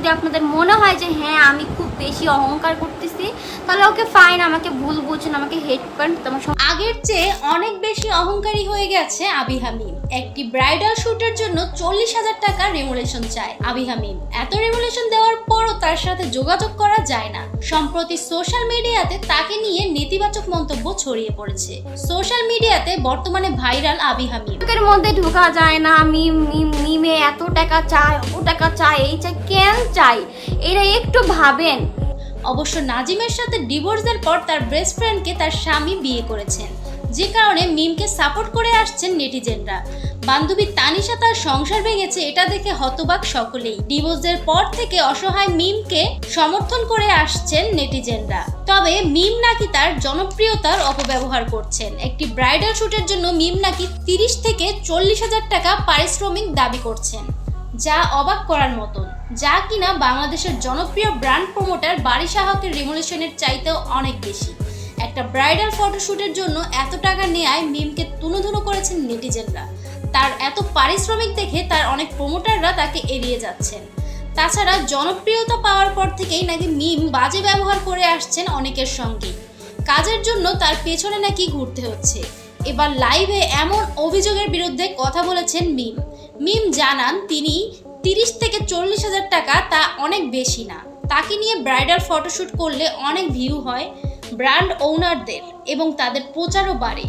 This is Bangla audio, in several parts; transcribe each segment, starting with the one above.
যদি আপনাদের মনে হয় যে হ্যাঁ আমি খুব বেশি অহংকার করতেছি তাহলে ওকে ফাইন আমাকে ভুল বুঝুন আমাকে হেড করেন। তোমার আগের চেয়ে অনেক বেশি অহংকারী হয়ে গেছে আবি হামিম। একটি ব্রাইডাল শুটের জন্য চল্লিশ হাজার টাকা রেমুলেশন চায় আবি হামিম। এত রেমুলেশন দেওয়ার পরও তার সাথে যোগাযোগ করা যায় না। সম্প্রতি সোশ্যাল মিডিয়াতে তাকে নিয়ে নেতিবাচক মন্তব্য ছড়িয়ে পড়েছে। সোশ্যাল মিডিয়াতে বর্তমানে ভাইরাল আবি হামিম। এর মধ্যে ঢোকা যায় না মিম মিম মিমে এত টাকা চায়, অত টাকা চায়, এই চাই কেন চাই এরা একটু ভাবেন। অবশ্য নাজিমের সাথে ডিভোর্সের পর তার বেস্ট ফ্রেন্ডকে তার স্বামী বিয়ে করেছেন। যে কারণে মিমকে সাপোর্ট করে আসছেন নেটিজেনরা। বান্ধবী তানিশা তার সংসার ভেঙেছে, এটা দেখে হতবাক সকলেই। ডিভোর্সের পর থেকে অসহায় মিমকে সমর্থন করে আসছেন নেটিজেনরা। তবে মিম নাকি তার জনপ্রিয়তার অপব্যবহার করছেন। একটি ব্রাইডাল শ্যুটের জন্য মিম নাকি তিরিশ থেকে চল্লিশ হাজার টাকা পারিশ্রমিক দাবি করছেন। যা অবাক করার মতন। যা কিনা বাংলাদেশের জনপ্রিয় ব্র্যান্ড প্রমোটার বাড়ি সাহকের রেমুলেশনের চাইতেও অনেক বেশি। একটা ব্রাইডাল ফটোশ্যুটের জন্য এত টাকা নেয়ায় মিমকে তুনোধুনো করেছেন নেটিজেনরা। তার এত পারিশ্রমিক দেখে তার অনেক প্রমোটাররা তাকে এড়িয়ে যাচ্ছেন। তাছাড়া জনপ্রিয়তা পাওয়ার পর থেকেই নাকি মিম বাজে ব্যবহার করে আসছেন অনেকের সঙ্গে। কাজের জন্য তার পেছনে নাকি ঘুরতে হচ্ছে। এবার লাইভে এমন অভিযোগের বিরুদ্ধে কথা বলেছেন মিম। মিম জানান, তিনি তিরিশ থেকে চল্লিশ হাজার টাকা, তা অনেক বেশি না। তাকে নিয়ে ব্রাইডাল ফটোশ্যুট করলে অনেক ভিউ হয়। ব্র্যান্ড ওনারদের এবং তাদের প্রচারও বাড়ে,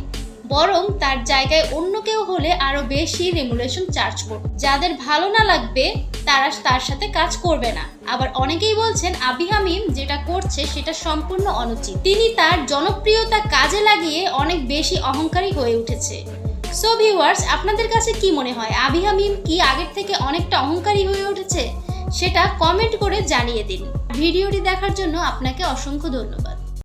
বরং তার জায়গায় অন্য কেউ হলে আরও বেশি রেমুলেশন চার্জ করবে। যাদের ভালো না লাগবে, তারা তার সাথে কাজ করবে না। আবার অনেকেই বলছেন আবি হামিম যেটা করছে সেটা সম্পূর্ণ অনুচিত। তিনি তার জনপ্রিয়তা কাজে লাগিয়ে অনেক বেশি অহংকারী হয়ে উঠেছে। সো ভিউয়ার্স আপনাদের কাছে কি মনে হয়? আবি হামিম কি আগের থেকে অনেকটা অহংকারী হয়ে উঠেছে? সেটা কমেন্ট করে জানিয়ে দিন। ভিডিওটি দেখার জন্য আপনাকে অসংখ্য ধন্যবাদ।